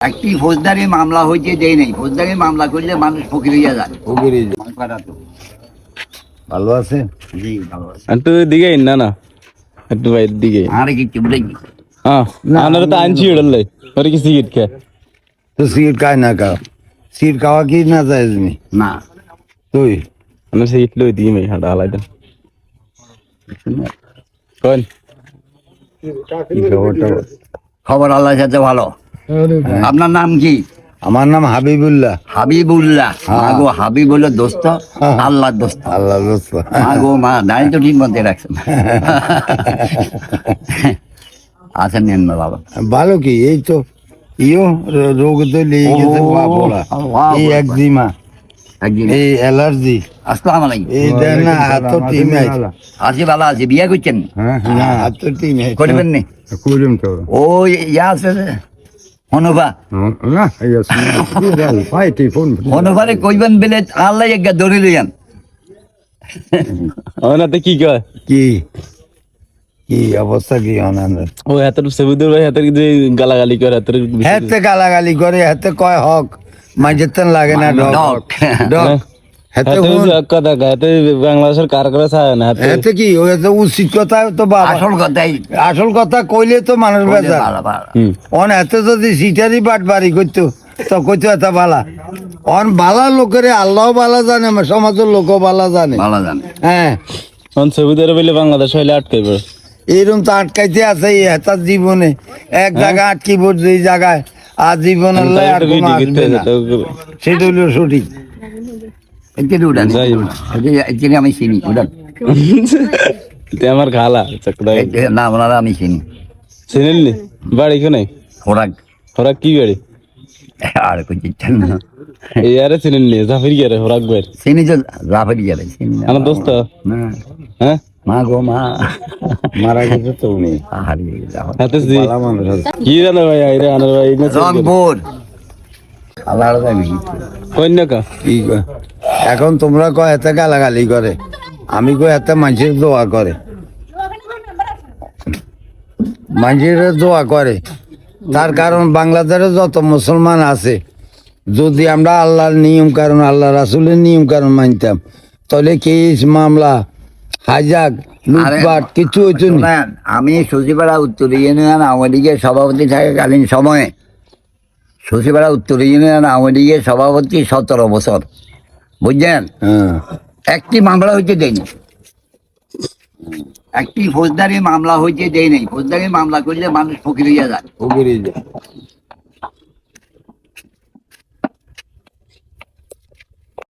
একটি ফৌজদারি মামলা হয়েছে দেয় নেই। ফৌজদারি মামলা করলে মানুষ ফকির হইয়া যায়। ফকিরি। ভালো আছে? জি ভালো আছে। একটু দিকে না না? একটু বাইরের দিকে আর কি চুপড়ে কি? হ্যাঁ আনারে তো আনছি ইড়লে ওরে কি সিগারেট খা? তো সিট খায় না খাও সিট খাওয়া কি না চাই তুমি? না। তুই? আনার সিগারেট লই দিই মেয়ে হাঁটা হালাই দেন। কোন। খবর আল্লাহর সাথে ভালো। আপনার নাম কি? আমার নাম হাবিবুল্লাহ। হাবিবুল্লাহ। আগো হাবিব হলো দোস্ত আল্লাহর দোস্ত। আল্লাহ দোস্ত। আগো মা দাঁড়ি তো ঠিক মধ্যে রাখছেন আছেন নেন না বাবা। ভালো কি? এই তো ইও রোগ তো লেগে গেছে আল্লাহ এই একজিমা। এই অ্যালার্জি। আসসালাম আলাইকুম। এই দেখ না হাত টিম আছে। ভালো আছি। বিয়ে করছেন? না হাত টিম করবেন নি? করিম তো। ও ইয়া আছে টিফোন হনুভারে কইবেন বেলে আল্লাহ একটা ধরে লইয়ান। ওনাতে কি কয়? কি? কি অবস্থা কি অনান্দ? ও হাতের সেবুদুর ভাই হাতের যে গালাগালি করে হাতের হেতে গালাগালি করে হেতে কয় হক? মাঝেতন লাগে না ডক। ডক। হ্যাঁ। বাংলাদেশের না কি উচিত কথা তো আসল কথাই। আসল কথা কইলে তো মানুষ বেজা ভালো ভালো। হুম। অন এত যদি সিটারি বাট বাড়ি করতো তো কইতো এত বালা। অন বালা লোকের আল্লাহ বালা জানে সমাজের লোকও বালা জানে। ভালো জানে। হ্যাঁ। অন সেবুদুর বলে বাংলাদেশ হইলে আটকাইব। এরকম তো আটকাইতে আছে হেতার জীবনে। এক জায়গায় আটকি পড়ছে এই জায়গায় আর জীবনের লাই আর কোনো আসবে না। সেটা হলো সঠিক। এতে উঠান যাই। এতে আমি চিনি উঠান তে আমার খালা না ওনারা আমি চিনি। চিনেননি? বাড়ি কোনে? খোরাক হরাক কি বাড়ি? আর কই চিচ্ছেন না এই আরে চিনেননি জাফির গেরে হরাক বের চিনি তো রাফারি গেলে চিনি না। আমার দোস্ত? না। হ্যাঁ? মা গো মা। মারা গেছে তো উনি। হারিয়ে আছে। কি জানো ভাই আইরে আনার ভাই না রংপুর। আল্লাহ জানি কন্যা কি? কয়? এখন তোমরা কয় এতে গালাগালি করে? আমি কই এতে মানুষের দোয়া করে। মানুষের দোয়া করে। তার কারণ বাংলাদেশে যত মুসলমান আছে যদি আমরা আল্লাহর নিয়ম কারণ আল্লাহ রাসুলের নিয়ম কারণ মানতাম তাহলে কেস মামলা হাজাক লুটপাট কিছু হইতো না। আমি সচিপাড়া উত্তর ইউনিয়ন আওয়ামী লীগের সভাপতি থাকাকালীন সময়ে সচিপাড়া উত্তর ইউনিয়ন আওয়ামী লীগের সভাপতি সতেরো বছর। বুঝছেন হ্যাঁ। একটি মামলা হইতে দেয়নি একটি ফৌজদারি মামলা হইতে দেয় নাই। ফৌজদারি মামলা করলে মানুষ ফকির হইয়া যায়। ওগুলি যে।